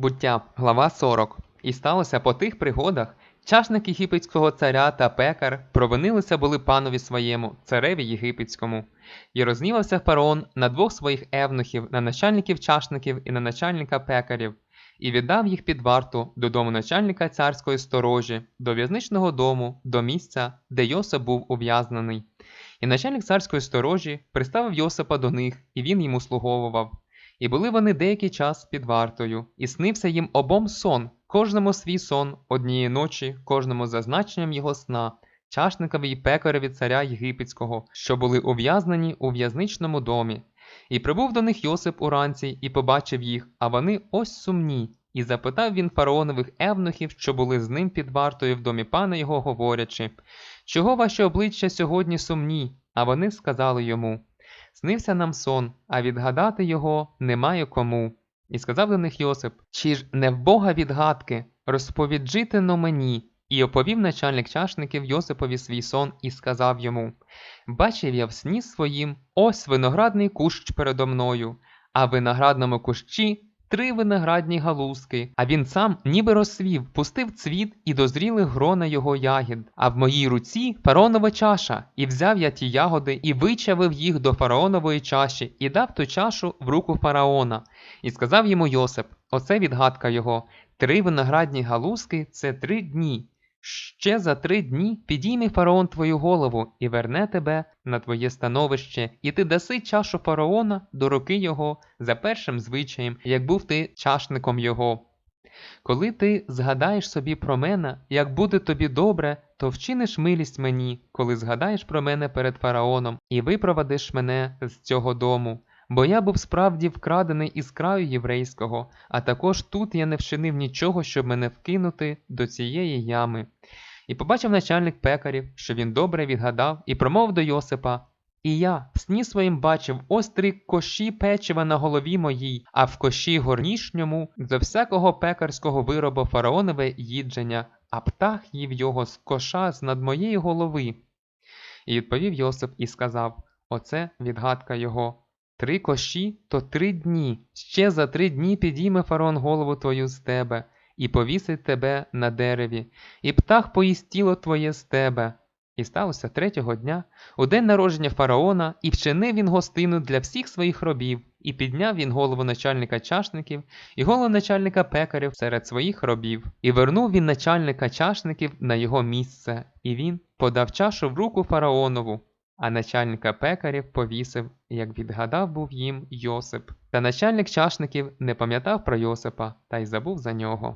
Буття, глава 40. І сталося по тих пригодах, чашник єгипетського царя та пекар провинилися були панові своєму, цареві єгипетському. І рознівався фараон на двох своїх евнухів, на начальників чашників і на начальника пекарів, і віддав їх під варту до дому начальника царської сторожі, до в'язничного дому, до місця, де Йосип був ув'язнений. І начальник царської сторожі приставив Йосипа до них, і він йому слуговував. І були вони деякий час під вартою, і снився їм обом сон, кожному свій сон, однієї ночі, кожному за значенням його сна, чашникові й пекареві царя єгипетського, що були ув'язнені у в'язничному домі. І прибув до них Йосип уранці і побачив їх, а вони ось сумні. І запитав він фараонових евнухів, що були з ним під вартою в домі пана його, говорячи, чого ваші обличчя сьогодні сумні? А вони сказали йому, Снився нам сон, а відгадати його немає кому. І сказав до них Йосип: Чи ж не в Бога відгадки, розповіджите но мені. І оповів начальник чашників Йосипові свій сон і сказав йому: Бачив я в сні своїм ось виноградний кущ передо мною, а в виноградному кущі три виноградні галузки, а він сам ніби розсвів, пустив цвіт і дозріли грона його ягід. А в моїй руці фараонова чаша, і взяв я ті ягоди, і вичавив їх до фараонової чаші, і дав ту чашу в руку фараона. І сказав йому Йосип: Оце відгадка його. Три виноградні галузки це три дні. Ще за три дні підійме фараон твою голову і верне тебе на твоє становище, і ти даси чашу фараона до руки його за першим звичаєм, як був ти чашником його. Коли ти згадаєш собі про мене, як буде тобі добре, то вчиниш милість мені, коли згадаєш про мене перед фараоном, і випровадиш мене з цього дому. Бо я був справді вкрадений із краю єврейського, а також тут я не вчинив нічого, щоб мене вкинути до цієї ями. І побачив начальник пекарів, що він добре відгадав, і промовив до Йосипа: І я в сні своїм бачив ось три коші печива на голові моїй, а в коші горнішньому до всякого пекарського виробу фараонове їдження, а птах їв його з коша з над моєї голови. І відповів Йосип і сказав: Оце відгадка його. Три коші то три дні. Ще за три дні підійме фараон голову твою з тебе, і повісить тебе на дереві, і птах поїсть тіло твоє з тебе. І сталося третього дня, у день народження фараона, і вчинив він гостину для всіх своїх робів, і підняв він голову начальника чашників і голову начальника пекарів серед своїх робів, і вернув він начальника чашників на його місце, і він подав чашу в руку фараонову. А начальника пекарів повісив, як відгадав був їм Йосип. Та начальник чашників не пам'ятав про Йосипа та й забув за нього.